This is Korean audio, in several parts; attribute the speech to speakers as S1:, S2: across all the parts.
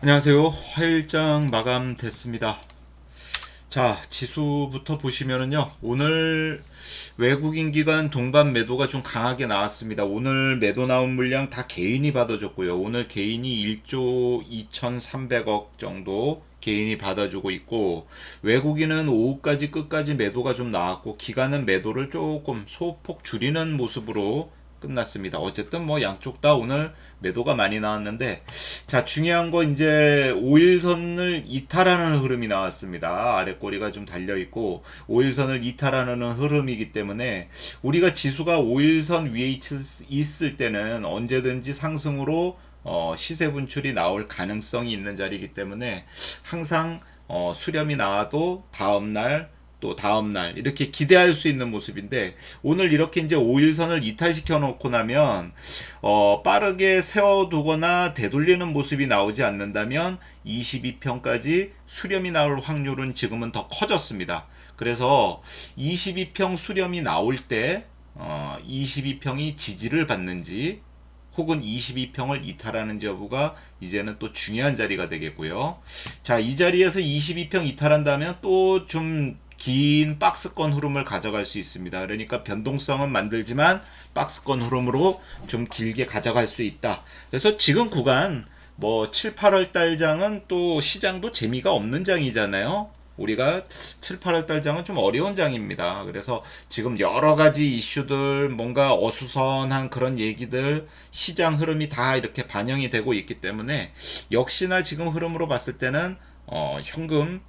S1: 안녕하세요. 화일장 마감 됐습니다. 자, 지수부터 보시면은요. 오늘 외국인 기관 동반 매도가 좀 강하게 나왔습니다. 오늘 매도 나온 물량 다 개인이 받아줬고요. 오늘 개인이 1조 2,300억 정도 개인이 받아주고 있고 외국인은 오후까지 끝까지 매도가 좀 나왔고 기관은 매도를 조금 소폭 줄이는 모습으로 끝났습니다. 어쨌든 뭐 양쪽 다 오늘 매도가 많이 나왔는데 자 중요한 거 이제 5일선을 이탈하는 흐름이 나왔습니다. 아래 꼬리가 좀 달려 있고 5일선을 이탈하는 흐름이기 때문에 우리가 지수가 5일선 위에 있- 있을 때는 언제든지 상승으로 어, 시세 분출이 나올 가능성이 있는 자리이기 때문에 항상 어, 수렴이 나와도 다음 날 또 다음 날 이렇게 기대할 수 있는 모습인데 오늘 이렇게 이제 5일선을 이탈시켜 놓고 나면 어, 빠르게 세워두거나 되돌리는 모습이 나오지 않는다면 22평까지 수렴이 나올 확률은 지금은 더 커졌습니다. 그래서 22평 수렴이 나올 때 어, 22평이 지지를 받는지 혹은 22평을 이탈하는지 여부가 이제는 또 중요한 자리가 되겠고요. 자, 이 자리에서 22평 이탈한다면 또좀 긴 박스권 흐름을 가져갈 수 있습니다. 그러니까 변동성은 만들지만 박스권 흐름으로 좀 길게 가져갈 수 있다. 그래서 지금 구간 뭐 7, 8월 달 장은 또 시장도 재미가 없는 장이잖아요. 우리가 7, 8월 달 장은 좀 어려운 장입니다. 그래서 지금 여러 가지 이슈들, 뭔가 어수선한 그런 얘기들, 시장 흐름이 다 이렇게 반영이 되고 있기 때문에 역시나 지금 흐름으로 봤을 때는 어, 현금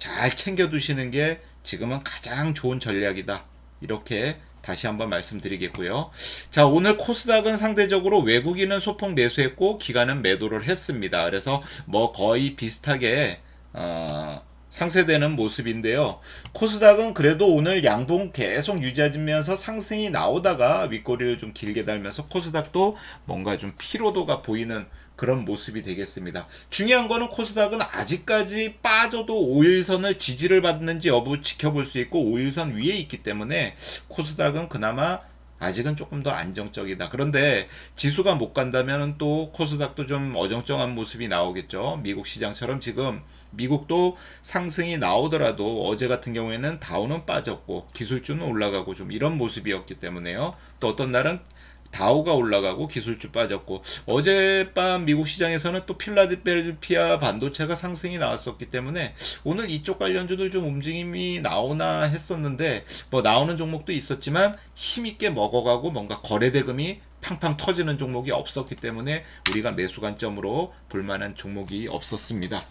S1: 잘 챙겨두시는 게 지금은 가장 좋은 전략이다. 이렇게 다시 한번 말씀드리겠고요. 자, 오늘 코스닥은 상대적으로 외국인은 소폭 매수했고 기관은 매도를 했습니다. 그래서 뭐 거의 비슷하게 어, 상쇄되는 모습인데요. 코스닥은 그래도 오늘 양봉 계속 유지하면서 상승이 나오다가 윗꼬리를 좀 길게 달면서 코스닥도 뭔가 좀 피로도가 보이는 그런 모습이 되겠습니다. 중요한 거는 코스닥은 아직까지 빠져도 5일선을 지지를 받는지 여부 지켜볼 수 있고 5일선 위에 있기 때문에 코스닥은 그나마 아직은 조금 더 안정적이다. 그런데 지수가 못 간다면 또 코스닥도 좀 어정쩡한 모습이 나오겠죠. 미국 시장처럼 지금 미국도 상승이 나오더라도 어제 같은 경우에는 다우는 빠졌고 기술주는 올라가고 좀 이런 모습이었기 때문에요. 또 어떤 날은 다우가 올라가고 기술주 빠졌고 어젯밤 미국 시장에서는 또 필라델피아 반도체가 상승이 나왔었기 때문에 오늘 이쪽 관련주들 좀 움직임이 나오나 했었는데 뭐 나오는 종목도 있었지만 힘있게 먹어가고 뭔가 거래대금이 팡팡 터지는 종목이 없었기 때문에 우리가 매수 관점으로 볼만한 종목이 없었습니다.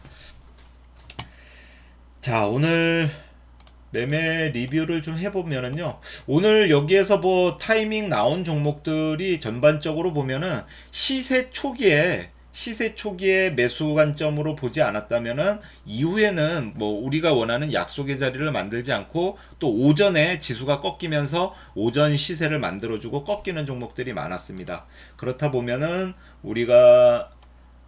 S1: 자 오늘 매매 리뷰를 좀 해보면은요. 오늘 여기에서 뭐 타이밍 나온 종목들이 전반적으로 보면은 시세 초기에 시세 초기에 매수 관점으로 보지 않았다면은 이후에는 뭐 우리가 원하는 약속의 자리를 만들지 않고 또 오전에 지수가 꺾이면서 오전 시세를 만들어주고 꺾이는 종목들이 많았습니다. 그렇다 보면은 우리가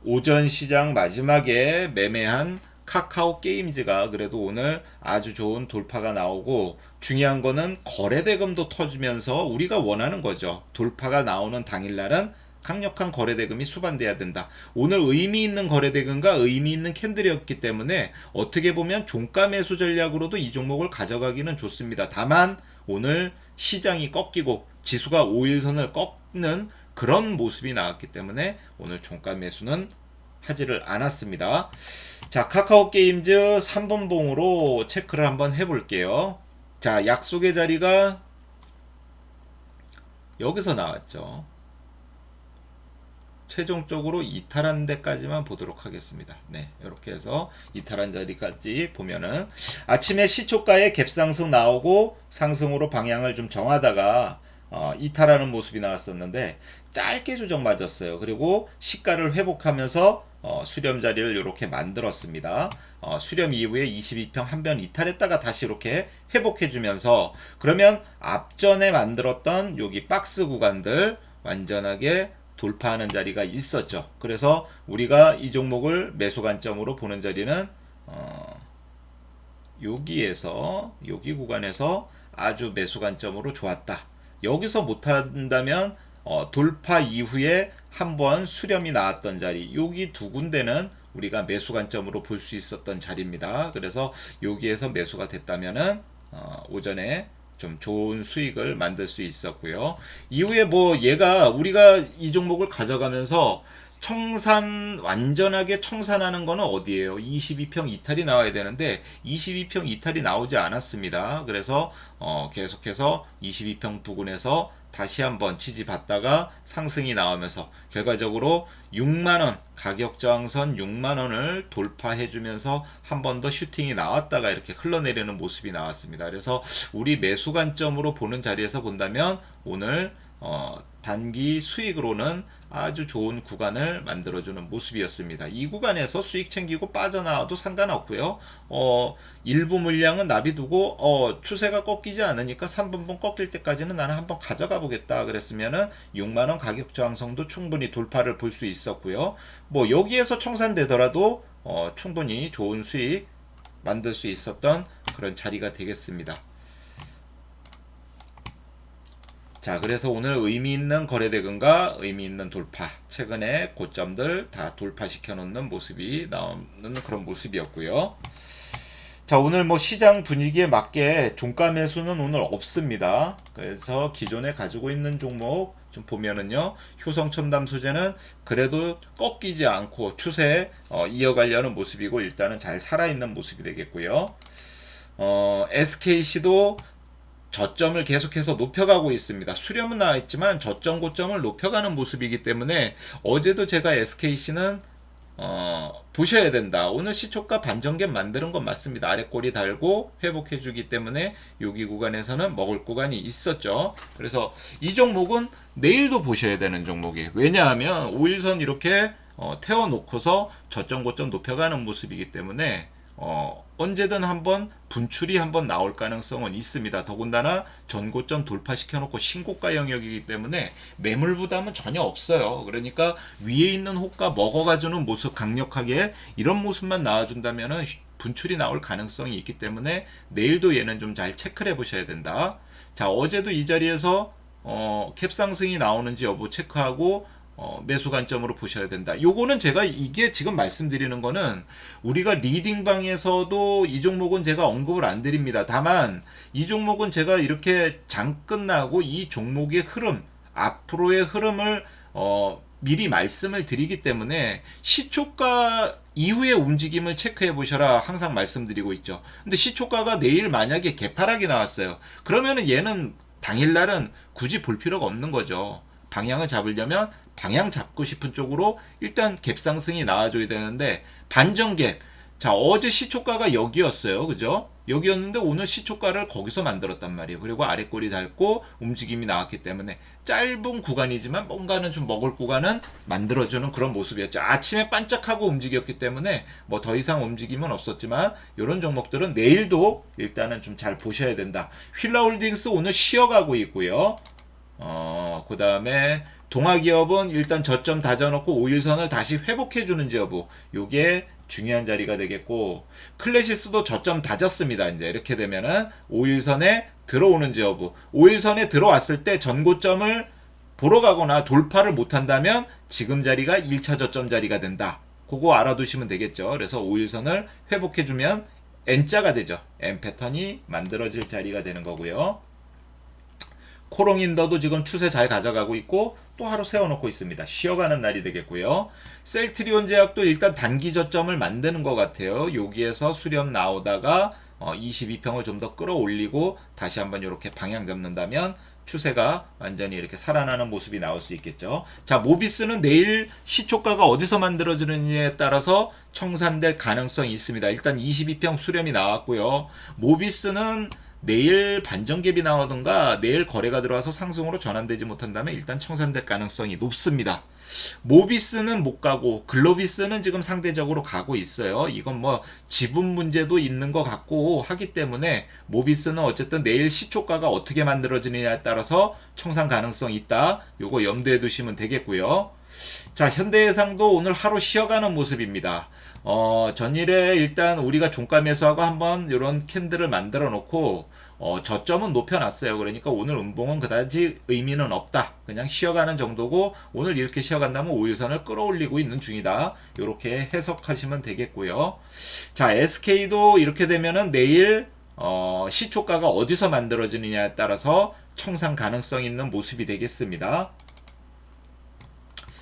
S1: 오전 시장 마지막에 매매한 카카오 게임즈가 그래도 오늘 아주 좋은 돌파가 나오고 중요한 거는 거래 대금도 터지면서 우리가 원하는 거죠. 돌파가 나오는 당일날은 강력한 거래 대금이 수반돼야 된다. 오늘 의미 있는 거래 대금과 의미 있는 캔들이었기 때문에 어떻게 보면 종가 매수 전략으로도 이 종목을 가져가기는 좋습니다. 다만 오늘 시장이 꺾이고 지수가 5일선을 꺾는 그런 모습이 나왔기 때문에 오늘 종가 매수는 하지를 않았습니다. 자, 카카오 게임즈 3분봉으로 체크를 한번 해볼게요. 자, 약속의 자리가 여기서 나왔죠. 최종적으로 이탈한 데까지만 보도록 하겠습니다. 네, 이렇게 해서 이탈한 자리까지 보면은 아침에 시초가에 갭상승 나오고 상승으로 방향을 좀 정하다가 어, 이탈하는 모습이 나왔었는데 짧게 조정 맞았어요. 그리고 시가를 회복하면서 어, 수렴 자리를 이렇게 만들었습니다. 어, 수렴 이후에 22평 한번 이탈했다가 다시 이렇게 회복해주면서 그러면 앞전에 만들었던 여기 박스 구간들 완전하게 돌파하는 자리가 있었죠. 그래서 우리가 이 종목을 매수 관점으로 보는 자리는 어, 여기에서 여기 구간에서 아주 매수 관점으로 좋았다. 여기서 못한다면 어, 돌파 이후에 한번 수렴이 나왔던 자리 여기 두 군데는 우리가 매수 관점으로 볼 수 있었던 자리입니다. 그래서 여기에서 매수가 됐다면은 어, 오전에 좀 좋은 수익을 만들 수 있었고요. 이후에 뭐 얘가 우리가 이 종목을 가져가면서 청산 완전하게 청산하는 거는 어디예요? 22평 이탈이 나와야 되는데 22평 이탈이 나오지 않았습니다. 그래서 어 계속해서 22평 부근에서 다시 한번 지지받다가 상승이 나오면서 결과적으로 6만원 가격 저항선 6만원을 돌파해 주면서 한 번 더 슈팅이 나왔다가 이렇게 흘러내리는 모습이 나왔습니다. 그래서 우리 매수 관점으로 보는 자리에서 본다면 오늘 어, 단기 수익으로는 아주 좋은 구간을 만들어주는 모습이었습니다. 이 구간에서 수익 챙기고 빠져나와도 상관없고요. 어, 일부 물량은 납이두고 어, 추세가 꺾이지 않으니까 3분분 꺾일 때까지는 나는 한번 가져가 보겠다 그랬으면은 6만 원 가격 저항성도 충분히 돌파를 볼 수 있었고요. 뭐 여기에서 청산되더라도 어, 충분히 좋은 수익 만들 수 있었던 그런 자리가 되겠습니다. 자, 그래서 오늘 의미 있는 거래 대금과 의미 있는 돌파, 최근에 고점들 다 돌파시켜 놓는 모습이 나오는 그런 모습이었고요. 자, 오늘 뭐 시장 분위기에 맞게 종가 매수는 오늘 없습니다. 그래서 기존에 가지고 있는 종목 좀 보면은요, 효성 첨단 소재는 그래도 꺾이지 않고 추세 어, 이어가려는 모습이고 일단은 잘 살아있는 모습이 되겠고요. 어, SKC도 저점을 계속해서 높여가고 있습니다. 수렴은 나와 있지만 저점 고점을 높여가는 모습이기 때문에 어제도 제가 SKC는 어, 보셔야 된다. 오늘 시초가 반전갭 만드는 건 맞습니다. 아래 꼬리 달고 회복해 주기 때문에 여기 구간에서는 먹을 구간이 있었죠. 그래서 이 종목은 내일도 보셔야 되는 종목이에요. 왜냐하면 5일선 이렇게 어, 태워 놓고서 저점 고점 높여가는 모습이기 때문에 어, 언제든 한번 분출이 한번 나올 가능성은 있습니다. 더군다나 전고점 돌파시켜 놓고 신고가 영역이기 때문에 매물 부담은 전혀 없어요. 그러니까 위에 있는 호가 먹어가 주는 모습 강력하게 이런 모습만 나와 준다면은 분출이 나올 가능성이 있기 때문에 내일도 얘는 좀 잘 체크를 해 보셔야 된다. 자 어제도 이 자리에서 어, 캡 상승이 나오는지 여부 체크하고 어, 매수 관점으로 보셔야 된다. 요거는 제가 이게 지금 말씀드리는 거는 우리가 리딩방에서도 이 종목은 제가 언급을 안 드립니다. 다만 이 종목은 제가 이렇게 장 끝나고 이 종목의 흐름, 앞으로의 흐름을 어, 미리 말씀을 드리기 때문에 시초가 이후의 움직임을 체크해 보셔라 항상 말씀드리고 있죠. 근데 시초가가 내일 만약에 개파락이 나왔어요. 그러면은 얘는 당일날은 굳이 볼 필요가 없는 거죠. 방향을 잡으려면 방향 잡고 싶은 쪽으로 일단 갭 상승이 나와줘야 되는데 반전 갭. 자 어제 시초가가 여기였어요, 그죠? 여기였는데 오늘 시초가를 거기서 만들었단 말이에요. 그리고 아래 꼬리 닳고 움직임이 나왔기 때문에 짧은 구간이지만 뭔가는 좀 먹을 구간은 만들어주는 그런 모습이었죠. 아침에 반짝하고 움직였기 때문에 뭐 더 이상 움직임은 없었지만 이런 종목들은 내일도 일단은 좀 잘 보셔야 된다. 휠라홀딩스 오늘 쉬어가고 있고요. 어, 그 다음에 동아기업은 일단 저점 다져놓고 5일선을 다시 회복해주는지 여부. 요게 중요한 자리가 되겠고, 클래시스도 저점 다졌습니다. 이제 이렇게 되면은 5일선에 들어오는지 여부. 5일선에 들어왔을 때 전고점을 보러 가거나 돌파를 못한다면 지금 자리가 1차 저점 자리가 된다. 그거 알아두시면 되겠죠. 그래서 5일선을 회복해주면 N자가 되죠. N 패턴이 만들어질 자리가 되는 거고요. 코롱인더도 지금 추세 잘 가져가고 있고 또 하루 세워놓고 있습니다. 쉬어가는 날이 되겠고요. 셀트리온 제약도 일단 단기 저점을 만드는 것 같아요. 여기에서 수렴 나오다가 어, 22평을 좀 더 끌어올리고 다시 한번 이렇게 방향 잡는다면 추세가 완전히 이렇게 살아나는 모습이 나올 수 있겠죠. 자, 모비스는 내일 시초가가 어디서 만들어지느냐에 따라서 청산될 가능성이 있습니다. 일단 22평 수렴이 나왔고요. 모비스는 내일 반전갭이 나오든가 내일 거래가 들어와서 상승으로 전환되지 못한다면 일단 청산될 가능성이 높습니다. 모비스는 못 가고 글로비스는 지금 상대적으로 가고 있어요. 이건 뭐 지분 문제도 있는 것 같고 하기 때문에 모비스는 어쨌든 내일 시초가가 어떻게 만들어지느냐에 따라서 청산 가능성이 있다. 요거 염두에 두시면 되겠고요. 자, 현대해상도 오늘 하루 쉬어가는 모습입니다. 어, 전일에 일단 우리가 종가 매수하고 한번 이런 캔들을 만들어 놓고 어, 저점은 높여놨어요. 그러니까 오늘 음봉은 그다지 의미는 없다. 그냥 쉬어가는 정도고 오늘 이렇게 쉬어간다면 5일선을 끌어올리고 있는 중이다. 이렇게 해석하시면 되겠고요. 자, SK도 이렇게 되면은 내일 어, 시초가가 어디서 만들어지느냐에 따라서 청산 가능성 있는 모습이 되겠습니다.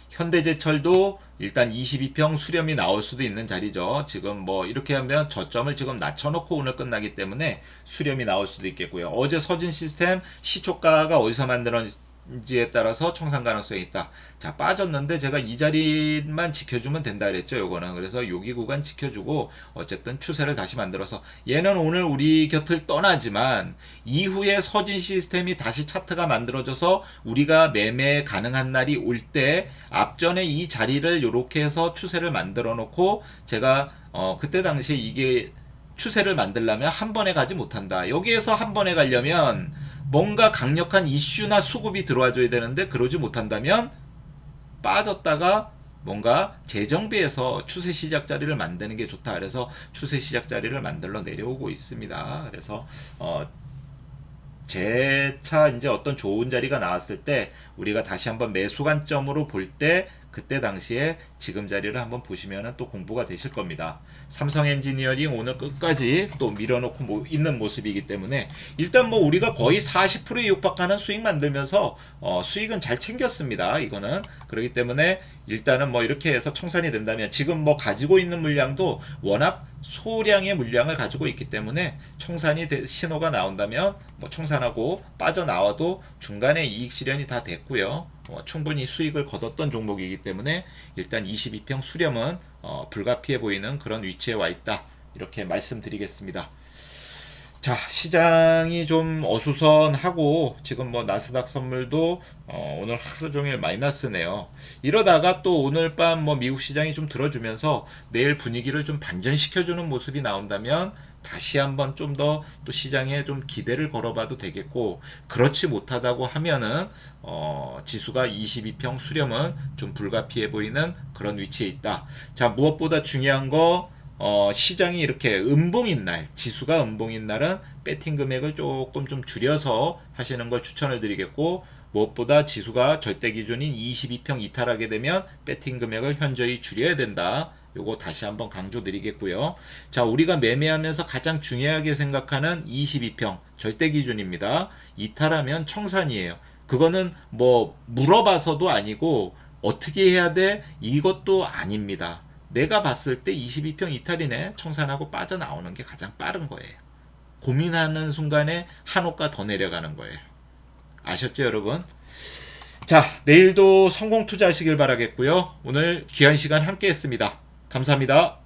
S1: 현대제철도 일단 22평 수렴이 나올 수도 있는 자리죠. 지금 뭐 이렇게 하면 저점을 지금 낮춰놓고 오늘 끝나기 때문에 수렴이 나올 수도 있겠고요. 어제 서진 시스템 시초가가 어디서 만들어 지에 따라서 청산 가능성이 있다. 자 빠졌는데 제가 이 자리만 지켜주면 된다 그랬죠. 요거는 그래서 여기 구간 지켜주고 어쨌든 추세를 다시 만들어서 얘는 오늘 우리 곁을 떠나지만 이후에 서진 시스템이 다시 차트가 만들어져서 우리가 매매 가능한 날이 올 때 앞전에 이 자리를 이렇게 해서 추세를 만들어 놓고 제가 어 그때 당시에 이게 추세를 만들려면 한 번에 가지 못한다. 여기에서 한 번에 가려면 뭔가 강력한 이슈나 수급이 들어와줘야 되는데 그러지 못한다면 빠졌다가 뭔가 재정비해서 추세 시작 자리를 만드는 게 좋다. 그래서 추세 시작 자리를 만들러 내려오고 있습니다. 그래서 어 재차 이제 어떤 좋은 자리가 나왔을 때 우리가 다시 한번 매수 관점으로 볼 때 그때 당시에 지금 자리를 한번 보시면 또 공부가 되실 겁니다. 삼성 엔지니어링 오늘 끝까지 또 밀어놓고 뭐 있는 모습이기 때문에 일단 뭐 우리가 거의 40%에 육박하는 수익 만들면서 어 수익은 잘 챙겼습니다. 이거는 그렇기 때문에 일단은 뭐 이렇게 해서 청산이 된다면 지금 뭐 가지고 있는 물량도 워낙 소량의 물량을 가지고 있기 때문에 청산이 되- 신호가 나온다면 뭐 청산하고 빠져나와도 중간에 이익 실현이 다 됐고요. 어, 충분히 수익을 거뒀던 종목이기 때문에 일단 22평 수렴은 어, 불가피해 보이는 그런 위치에 와 있다. 이렇게 말씀드리겠습니다. 자, 시장이 좀 어수선하고 지금 뭐 나스닥 선물도 어, 오늘 하루 종일 마이너스네요. 이러다가 또 오늘 밤 뭐 미국 시장이 좀 들어주면서 내일 분위기를 좀 반전시켜주는 모습이 나온다면 다시 한번 좀 더 또 시장에 좀 기대를 걸어봐도 되겠고 그렇지 못하다고 하면은 어, 지수가 22평 수렴은 좀 불가피해 보이는 그런 위치에 있다. 자, 무엇보다 중요한 거 어, 시장이 이렇게 음봉인 날, 지수가 음봉인 날은 배팅 금액을 조금 좀 줄여서 하시는 걸 추천을 드리겠고, 무엇보다 지수가 절대 기준인 22평 이탈하게 되면 배팅 금액을 현저히 줄여야 된다. 요거 다시 한번 강조드리겠고요. 자, 우리가 매매하면서 가장 중요하게 생각하는 22평 절대 기준입니다. 이탈하면 청산이에요. 그거는 뭐 물어봐서도 아니고 어떻게 해야 돼? 이것도 아닙니다. 내가 봤을 때 22평 이탈이네 청산하고 빠져나오는 게 가장 빠른 거예요. 고민하는 순간에 한 호가 더 내려가는 거예요. 아셨죠, 여러분? 자, 내일도 성공 투자하시길 바라겠고요. 오늘 귀한 시간 함께 했습니다. 감사합니다.